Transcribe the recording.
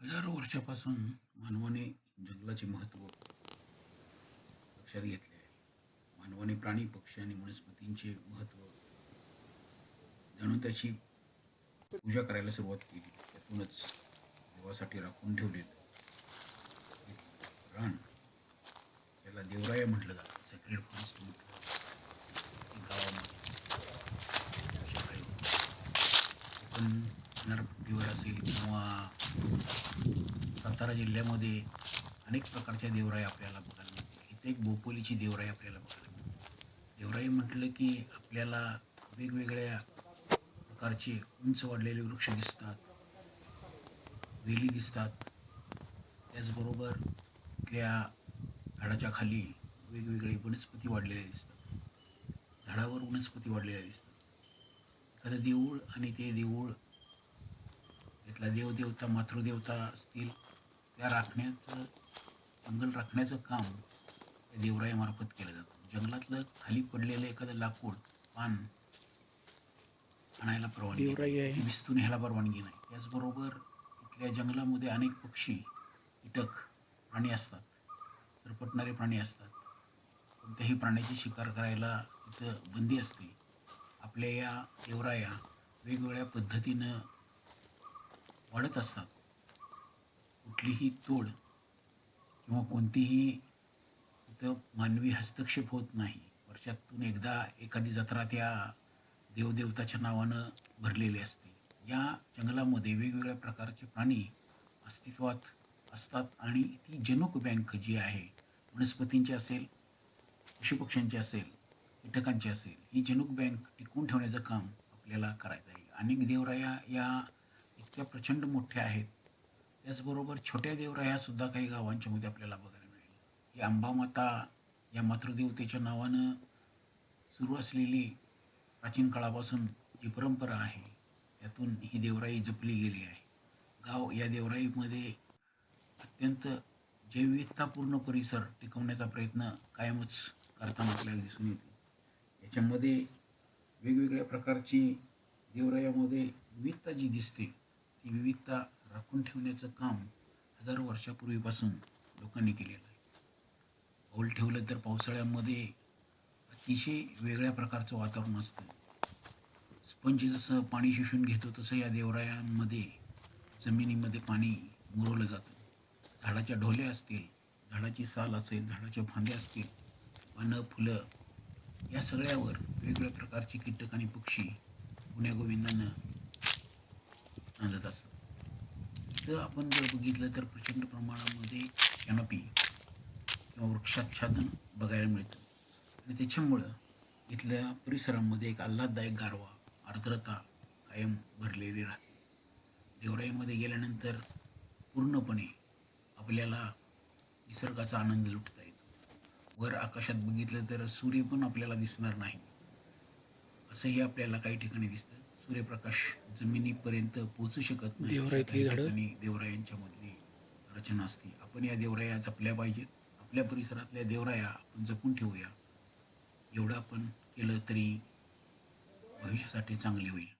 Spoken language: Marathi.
हजारो वर्षापासून मानवाने जंगलाचे महत्त्व लक्षात घेतले आहे. मानवाने प्राणी पक्षी आणि वनस्पतींचे महत्त्व जाणून त्याची पूजा करायला सुरुवात केली. त्यातूनच देवासाठी राखून ठेवले एक रान. याला देवराया म्हटलं जातं. सेक्रेड फॉरेस्ट म्हटलं गावामध्ये. पण किनारपट्टीवर असेल किंवा सातारा जिल्ह्यामध्ये अनेक प्रकारच्या देवराई आपल्याला बघायला मिळतील इथे एक बोपोलीची देवराई आपल्याला बघायला मिळते देवराई म्हटलं की आपल्याला वेगवेगळ्या प्रकारचे उंच वाढलेले वृक्ष दिसतात. वेली दिसतात. त्याचबरोबर त्या झाडाच्या खाली वेगवेगळे वनस्पती वाढलेल्या दिसतात. झाडावर वनस्पती वाढलेल्या दिसतात. एखादं देऊळ आणि ते देऊळ त्यातला देवदेवता मातृदेवता असतील त्या राखण्याचं जंगल राखण्याचं काम त्या देवरायामार्फत केलं जातं. जंगलातलं खाली पडलेलं एखादं लाकूड पान आणायला परवानगी विस्तून ह्याला परवानगी नाही. त्याचबरोबर इथल्या जंगलामध्ये अनेक पक्षी कीटक प्राणी असतात. सरपटणारे प्राणी असतात. कोणत्याही प्राण्याची शिकार करायला तिथं बंदी असते. आपल्या या देवराया वेगवेगळ्या पद्धतीनं वाढत असतात. कुठलीही तोड किंवा कोणतीही तिथं मानवी हस्तक्षेप होत नाही. वर्षातून एकदा एखादी जत्रा त्या देवदेवताच्या नावानं भरलेली असते. या जंगलामध्ये वेगवेगळ्या प्रकारचे प्राणी अस्तित्वात असतात आणि ती जनुक बँक जी आहे वनस्पतींची असेल पशुपक्ष्यांची असेल कीटकांची असेल ही जनुक बँक टिकवून ठेवण्याचं काम आपल्याला करायचं आहे. अनेक देवराया या त्या प्रचंड मोठ्या आहेत. त्याचबरोबर छोट्या देवरायासुद्धा काही गावांच्या मध्ये आपल्याला बघायला मिळेल. ही अंबामाता या मातृदेवतेच्या नावानं सुरू असलेली प्राचीन काळापासून जी परंपरा आहे त्यातून ही देवराई जपली गेली आहे. गाव या देवराईमध्ये अत्यंत जैविकतापूर्ण परिसर टिकवण्याचा प्रयत्न कायमच करताना आपल्याला दिसून येते. याच्यामध्ये वेगवेगळ्या प्रकारची देवरायामध्ये विविधता जी दिसते ती विविधता राखून ठेवण्याचं काम हजारो वर्षापूर्वीपासून लोकांनी केलेलं आहे. पाऊल ठेवलं तर पावसाळ्यामध्ये अतिशय वेगळ्या प्रकारचं वातावरण असतं. स्पंज जसं पाणी शोषून घेतो तसं या देवरायांमध्ये जमिनीमध्ये पाणी मुरवलं जातं. झाडाच्या ढोल्या असतील झाडाची साल असेल झाडाच्या फांद्या असतील पानं फुलं या सगळ्यावर वेगवेगळ्या प्रकारचे कीटक आणि पक्षी गुण्यागोविंदानं आणत असतात. तर आपण जर बघितलं तर प्रचंड प्रमाणामध्ये कॅनोपी किंवा वृक्षाच्छादन बघायला मिळतं. आणि त्याच्यामुळं इथल्या परिसरामध्ये एक आल्हाददायक गारवा आर्द्रता कायम भरलेली राहते. देवराईमध्ये गेल्यानंतर पूर्णपणे आपल्याला निसर्गाचा आनंद लुटता येतो. वर आकाशात बघितलं तर सूर्य पण आपल्याला दिसणार नाही. असंही आपल्याला काही ठिकाणी दिसतं. सूर्यप्रकाश जमिनीपर्यंत पोहोचू शकत नाही. काही झाडं? ठिकाणी देवरायांच्या मधली रचना असते. आपण या देवराया जपल्या पाहिजेत. आपल्या परिसरातल्या देवराया आपण जपून ठेवूया. एवढं आपण केलं तरी भविष्यासाठी चांगले होईल.